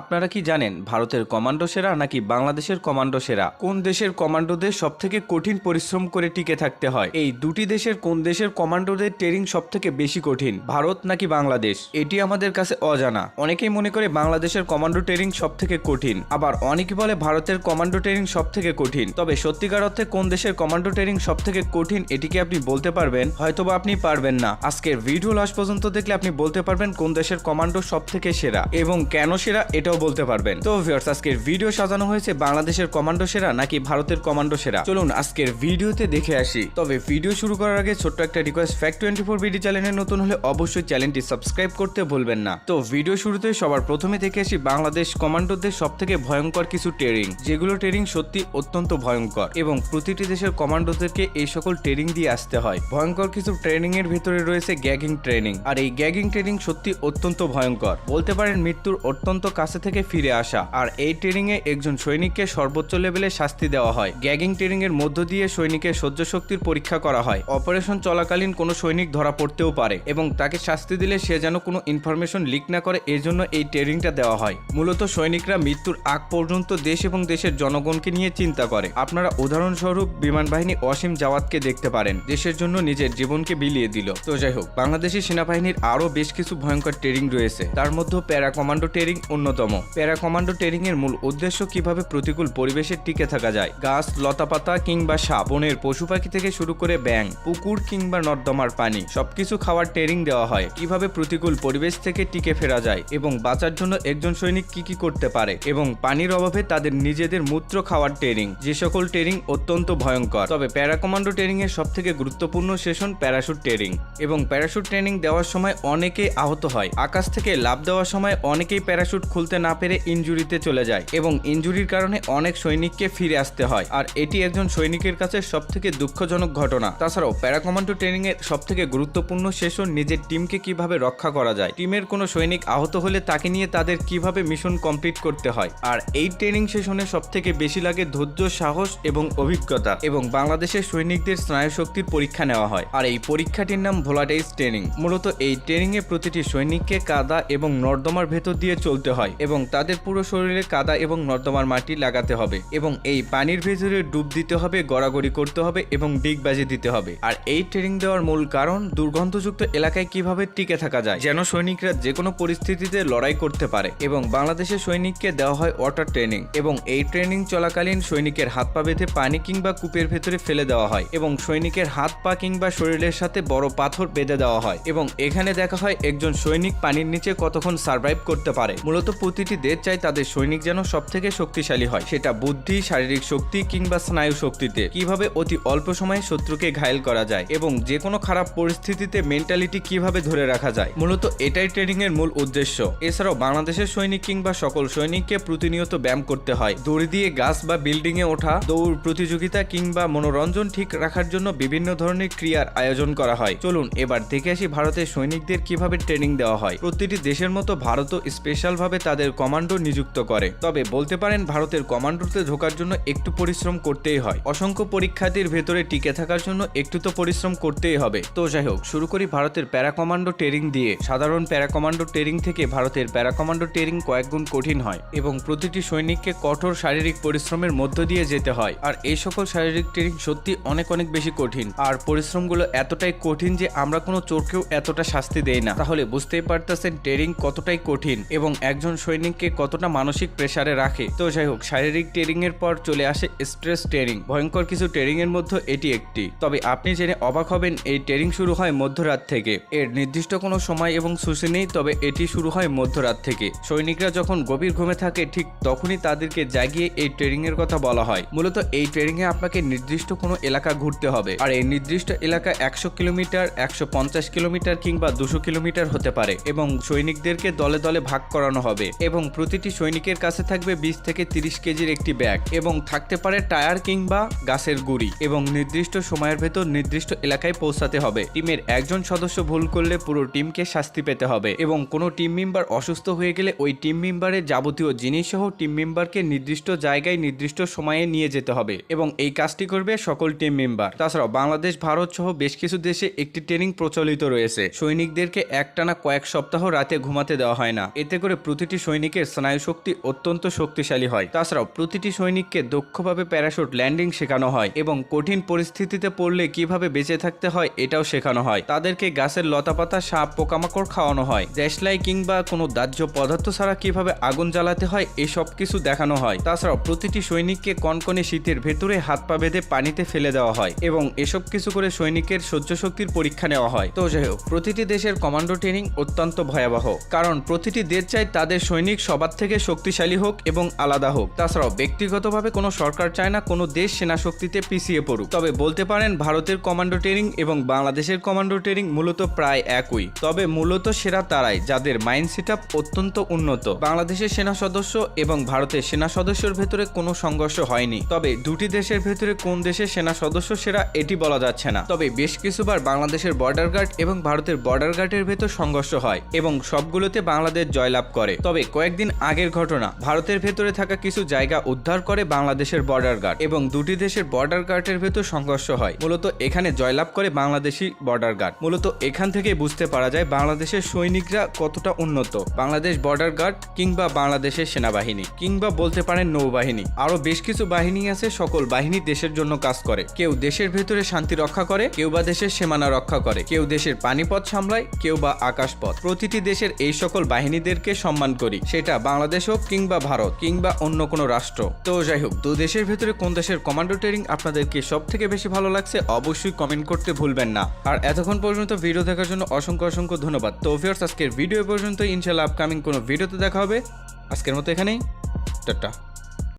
আপনারা কি জানেন ভারতের কমান্ডো সেরা নাকি বাংলাদেশের কমান্ডো সেরা? কোন দেশের কমান্ডোদের সব থেকে কঠিন পরিশ্রম করে টিকে থাকতে হয়? এই দুটি দেশের কোন দেশের কমান্ডোদের ট্রেনিং সব থেকে বেশি কঠিন? ভারত নাকি বাংলাদেশ? এটি আমাদের কাছে অজানা। অনেকেই মনে করে বাংলাদেশের কমান্ডো ট্রেনিং সব থেকে কঠিন। আবার অনেকে বলে ভারতের কমান্ডো ট্রেনিং সব থেকে কঠিন। তবে সত্যিকার অর্থে কোন দেশের কমান্ডো ট্রেনিং সব থেকে কঠিন এটিকে আপনি বলতে পারবেন? হয়তোবা আপনি পারবেন না। আজকের ভিডিও লাস্ট পর্যন্ত দেখলে আপনি বলতে পারবেন কোন দেশের কমান্ডো সব থেকে সেরা এবং কেন সেরা এটাও বলতে পারবেন। তো ভিউয়ার্স আজকের ভিডিও সাজানো হয়েছে বাংলাদেশের কমান্ডো সেরা নাকি ভারতের কমান্ডো সেরা? চলুন আজকের ভিডিওতে দেখে আসি। তবে ভিডিও শুরু করার আগে ছোট্ট একটা request fact twenty four BD চ্যানেলে নতুন হলে অবশ্যই চ্যানেলটি সাবস্ক্রাইব করতে ভুলবেন না। তো ভিডিও শুরুতে সবার প্রথমে দেখে আসি বাংলাদেশ কমান্ডোদের সব থেকে ভয়ঙ্কর কিছু ট্রেনিং যেগুলো ট্রেনিং সত্যি অত্যন্ত ভয়ঙ্কর এবং প্রতিটি দেশের কমান্ডোদেরকে এই সকল ট্রেনিং দিয়ে আসতে হয়। ভয়ঙ্কর কিছু ট্রেনিং এর ভিতরে রয়েছে গ্যাগিং ট্রেনিং আর এই গ্যাগিং ট্রেনিং সত্যি অত্যন্ত ভয়ঙ্কর। বলতে পারেন মৃত্যুর অত্যন্ত কাছে থেকে ফিরে আসা। আর এই ট্রেনিং এ একজন সৈনিককে সর্বোচ্চ লেভেলে শাস্তি দেওয়া হয়। গ্যাগিং ট্রেনিং এর মধ্য দিয়ে সৈনিকের সহ্য শক্তির পরীক্ষা করা হয়। অপারেশন চলাকালীন কোনো সৈনিক ধরা পড়তেও পারে এবং তাকে শাস্তি দিলে সে যেন কোনো ইনফরমেশন লিক না করে এর জন্য এই ট্রেনিংটা দেওয়া হয়। মূলত সৈনিকরা মৃত্যুর আগ পর্যন্ত দেশ এবং দেশের জনগণকে নিয়ে চিন্তা করে। আপনারা উদাহরণস্বরূপ বিমান বাহিনী অসীম জাওয়াতকে দেখতে পারেন। দেশের জন্য নিজের জীবনকে বিলিয়ে দিল। তো যাই হোক, বাংলাদেশি সেনাবাহিনীর আরও বেশ কিছু ভয়ঙ্কর ট্রেনিং রয়েছে। তার মধ্যে প্যারা কমান্ডো ট্রেনিং অন্যতম। প্যারা কমান্ডো ট্রেনিং এর মূল উদ্দেশ্য কীভাবে প্রতিকূল পরিবেশে টিকে থাকা যায়। গাছ, লতাপাতা কিংবা সাপ, বনের পশু পাখি থেকে শুরু করে ব্যাং পুকুর কিংবা নর্দমার পানি, সবকিছু খাওয়ার ট্রেনিং দেওয়া হয়। কীভাবে প্রতিকূল পরিবেশ থেকে টিকে ফেরা যায় এবং বাঁচার জন্য একজন সৈনিক কি কি করতে পারে এবং পানির অভাবে তাদের নিজেদের মূত্র খাওয়ার ট্রেনিং। যে সকল ট্রেনিং অত্যন্ত ভয়ঙ্কর। তবে প্যারা কমান্ডো ট্রেনিং এর সব থেকে গুরুত্বপূর্ণ সেশন প্যারাশুট ট্রেনিং এবং প্যারাশুট ট্রেনিং দেওয়ার সময় অনেকেই আহত হয়। আকাশ থেকে লাভ দেওয়ার সময় অনেকেই প্যারাশুট খুলতে না পেরে ইনজুরিতে চলে যায় এবং ইনজুরির কারণে অনেক সৈনিককে ফিরে আসতে হয়। আর এটি একজন সৈনিকের কাছে সব থেকে দুঃখজনক ঘটনা। তাছাড়াও প্যারা কমান্ডো ট্রেনিং এর সব থেকে গুরুত্বপূর্ণ সেশন নিজের টিমকে কীভাবে রক্ষা করা যায়। টিমের কোনো সৈনিক আহত হলে তাকে নিয়ে তাদের কীভাবে মিশন কমপ্লিট করতে হয়। আর এই ট্রেনিং সেশনে সব থেকে বেশি লাগে ধৈর্য, সাহস এবং অভিজ্ঞতা এবং বাংলাদেশের সৈনিকদের স্নায়ু শক্তির পরীক্ষা নেওয়া হয়। আর এই পরীক্ষাটির নাম ভোলাটাইজ ট্রেনিং। মূলত এই ট্রেনিং এ প্রতিটি সৈনিককে কাদা এবং নর্দমার ভেতর দিয়ে চলতে হয়। এবং তাদের পুরো শরীরে কাদা এবং নর্দমার মাটি লাগাতে হবে এবং এই পানির ভেতরে ডুব দিতে হবে, গড়াগড়ি করতে হবে এবং ডিগবাজি দিতে হবে। আর এই ট্রেনিং দেওয়ার মূল কারণ, দুর্গন্ধযুক্ত এলাকায় কীভাবে টিকে থাকা যায়, যেন সৈনিকরা যে কোনো পরিস্থিতিতে লড়াই করতে পারে এবং বাংলাদেশের সৈনিককে দেওয়া হয় ওয়াটার ট্রেনিং এবং এই ট্রেনিং চলাকালীন সৈনিকের হাত পা বেঁধে পানি কিংবা কূপের ভেতরে ফেলে দেওয়া হয় এবং সৈনিকের হাত পা কিংবা শরীরের সাথে বড় পাথর বেঁধে দেওয়া হয় এবং এখানে দেখা হয় একজন সৈনিক পানির নিচে কতক্ষণ সার্ভাইভ করতে পারে। মূলত প্রতিটি দেশ চায় তাদের সৈনিক যেন সব থেকে শক্তিশালী হয়। সেটা বুদ্ধি, শারীরিক শক্তি কিংবা স্নায়ু শক্তিতে। কীভাবে অতি অল্প সময়ে শত্রুকে ঘায়েল করা যায় এবং যে কোনো খারাপ পরিস্থিতিতে মেন্টালিটি কীভাবে ধরে রাখা যায়? মূলত এটাই ট্রেনিং এর মূল উদ্দেশ্য। এছাড়াও বাংলাদেশের সৈনিক কিংবা সকল সৈনিককে প্রতিনিয়ত ব্যায়াম করতে হয়। দড়ি দিয়ে গাছ বা বিল্ডিং এ ওঠা, দৌড় প্রতিযোগিতা কিংবা মনোরঞ্জন ঠিক রাখার জন্য বিভিন্ন ধরনের ক্রিয়ার আয়োজন করা হয়। চলুন এবার দেখে আসি ভারতের সৈনিকদের কীভাবে ট্রেনিং দেওয়া হয়। প্রতিটি দেশের মতো ভারতও স্পেশাল ভাবে তাদের কমান্ডো নিযুক্ত করে। তবে বলতে পারেন ভারতের কমান্ডোতে ঢোকার জন্য একটু পরিশ্রম করতেই হয়। অসংখ্য পরীক্ষার্থীর ভেতরে টিকে থাকার জন্য একটু তো পরিশ্রম করতেই হবে। তো যাই হোক, শুরু করি ভারতের প্যারা কমান্ডো ট্রেনিং দিয়ে। সাধারণ প্যারা কমান্ডো ট্রেনিং থেকে ভারতের প্যারা কমান্ডো ট্রেনিং কয়েকগুণ কঠিন হয় এবং প্রতিটি সৈনিককে কঠোর শারীরিক পরিশ্রমের মধ্য দিয়ে যেতে হয়। আর এই সকল শারীরিক ট্রেনিং সত্যি অনেক অনেক বেশি কঠিন। আর পরিশ্রমগুলো এতটাই কঠিন যে আমরা কোনো চোরকেও এতটা শাস্তি দেই না। তাহলে বুঝতেই পারতেছেন ট্রেনিং কতটাই কঠিন এবং একজন সৈনিককে কতটা মানসিক প্রেসারে রাখে? তো যাই হোক, শারীরিক ট্রেনিং এর পর চলে আসে স্ট্রেস ট্রেনিং ভয়ঙ্কর কিছু ট্রেনিং এর মধ্যে এটি একটি। তবে আপনি জেনে অবাক হবেন, এই ট্রেনিং শুরু হয় মধ্যরাত থেকে। এর নির্দিষ্ট কোনো সময় এবং সূচি নেই, তবে এটি শুরু হয় মধ্যরাত থেকে। সৈনিকরা যখন গভীর ঘুমে থাকে, ঠিক তখনই তাদেরকে জাগিয়ে এই ট্রেনিং এর কথা বলা হয়। মূলত এই ট্রেনিং এ আপনাকে নির্দিষ্ট কোনো এলাকা ঘুরতে হবে। আর এই নির্দিষ্ট এলাকা একশো কিলোমিটার, একশো পঞ্চাশ কিলোমিটার কিংবা দুশো কিলোমিটার হতে পারে এবং সৈনিকদেরকে দলে দলে ভাগ করানো হবে। এবং প্রতিটি সৈনিকের কাছে থাকবে বিশ থেকে তিরিশ কেজির একটি ব্যাগ এবং থাকতে পারে টায়ার কিংবা গাছের গুড়ি এবং নির্দিষ্ট সময়ের ভেতর নির্দিষ্ট এলাকায় পৌঁছাতে হবে। টিমের একজন সদস্য ভুল করলে পুরো টিমকে শাস্তি পেতে হবে এবং কোনো টিম মেম্বার অসুস্থ হয়ে গেলে ওই টিম মেম্বারের যাবতীয় জিনিস সহ টিম মেম্বারকে নির্দিষ্ট জায়গায় নির্দিষ্ট সময়ে নিয়ে যেতে হবে এবং এই কাজটি করবে সকল টিম মেম্বার। তাছাড়াও বাংলাদেশ, ভারত সহ বেশ কিছু দেশে একটি ট্রেনিং প্রচলিত রয়েছে। সৈনিকদেরকে একটানা কয়েক সপ্তাহ রাতে ঘুমাতে দেওয়া হয় না। এতে করে প্রতিটি প্রতিটি সৈনিকের স্নায়ু শক্তি অত্যন্ত শক্তিশালী হয়। তাছাড়াও প্রতিটি সৈনিককে দক্ষভাবে প্যারাশুট, ল্যান্ডিং শেখানো হয় এবং কঠিন পরিস্থিতিতে পড়লে কীভাবে বেঁচে থাকতে হয় এটাও শেখানো হয়। তাদেরকে গাছের লতাপাতা, সাপ, পোকামাকড় খাওয়ানো হয়। দেশলাই কিংবা কোনো দাহ্য পদার্থ ছাড়া কীভাবে আগুন জ্বালাতে হয়, এসব কিছু দেখানো হয়। তাছাড়াও প্রতিটি সৈনিককে কনকনে শীতের ভেতরে হাত পা বেঁধে পানিতে ফেলে দেওয়া হয় এবং এসব কিছু করে সৈনিকের সহ্য শক্তির পরীক্ষা নেওয়া হয়। তো যাই হোক, প্রতিটি দেশের কমান্ডো ট্রেনিং অত্যন্ত ভয়াবহ। কারণ প্রতিটি দেশ চায় তাদের সৈনিক সবার থেকে শক্তিশালী হোক এবং আলাদা হোক। তাছাড়াও ব্যক্তিগতভাবে কোনো সরকার চায় না, কোনো দেশ সেনা শক্তিতে পিছিয়ে পড়ুক। তবে বলতে পারেন, ভারতের কমান্ডো ট্রেনিং এবং বাংলাদেশের কমান্ডো ট্রেনিং মূলত প্রায় একই। তবে মূলত সেরা তারাই, যাদের মাইন্ড সেট অত্যন্ত উন্নত। বাংলাদেশের সেনা সদস্য এবং ভারতের সেনা সদস্যের ভেতরে কোনো সংঘর্ষ হয়নি। তবে দুটি দেশের ভেতরে কোন দেশের সেনা সদস্য সেরা, এটি বলা যাচ্ছে না। তবে বেশ কিছুবার বাংলাদেশের বর্ডার গার্ড এবং ভারতের বর্ডার গার্ডের ভেতর সংঘর্ষ হয় এবং সবগুলোতে বাংলাদেশ জয়লাভ করে। তবে কয়েকদিন আগের ঘটনা। ভারতের ভেতরে থাকা কিছু জায়গা উদ্ধার করে বাংলাদেশের বর্ডার গার্ড এবং দুটি দেশের বর্ডার গার্ডের ভেতর সংঘর্ষ হয়। মূলত এখানে জয়লাভ করে বাংলাদেশি বর্ডার গার্ড মূলত এখান থেকে বুঝতে পারা যায় বাংলাদেশের সৈনিকরা কতটা উন্নত। বাংলাদেশ বর্ডার গার্ড কিংবা বাংলাদেশের সেনাবাহিনী কিংবা বলতে পারেন নৌবাহিনী। আরও বেশ কিছু বাহিনী আছে, সকল বাহিনী দেশের জন্য কাজ করে। কেউ দেশের ভেতরে শান্তি রক্ষা করে, কেউ বা দেশের সীমানা রক্ষা করে। কেউ দেশের পানিপথ সামলায়, কেউ বা আকাশপথ। প্রতিটি দেশের এই সকল বাহিনীদেরকে সম্মান করি। সেটা বাংলাদেশ হোক কিংবা ভারত কিংবা অন্য কোনো রাষ্ট্র। তো যাই হোক, দু দেশের ভেতরে কোন দেশের কমান্ডো ট্রেনিং আপনাদেরকে সব থেকে বেশি ভালো লাগছে অবশ্যই কমেন্ট করতে ভুলবেন না। আর এতক্ষণ পর্যন্ত ভিডিও দেখার জন্য অসংখ্য অসংখ্য ধন্যবাদ। তো ভিউয়ার্স আজকের ভিডিও পর্যন্ত ইনশাল্লাহ আপকামিং কোনো ভিডিওতে দেখা হবে। আজকের মতো এখানেই। টাটা।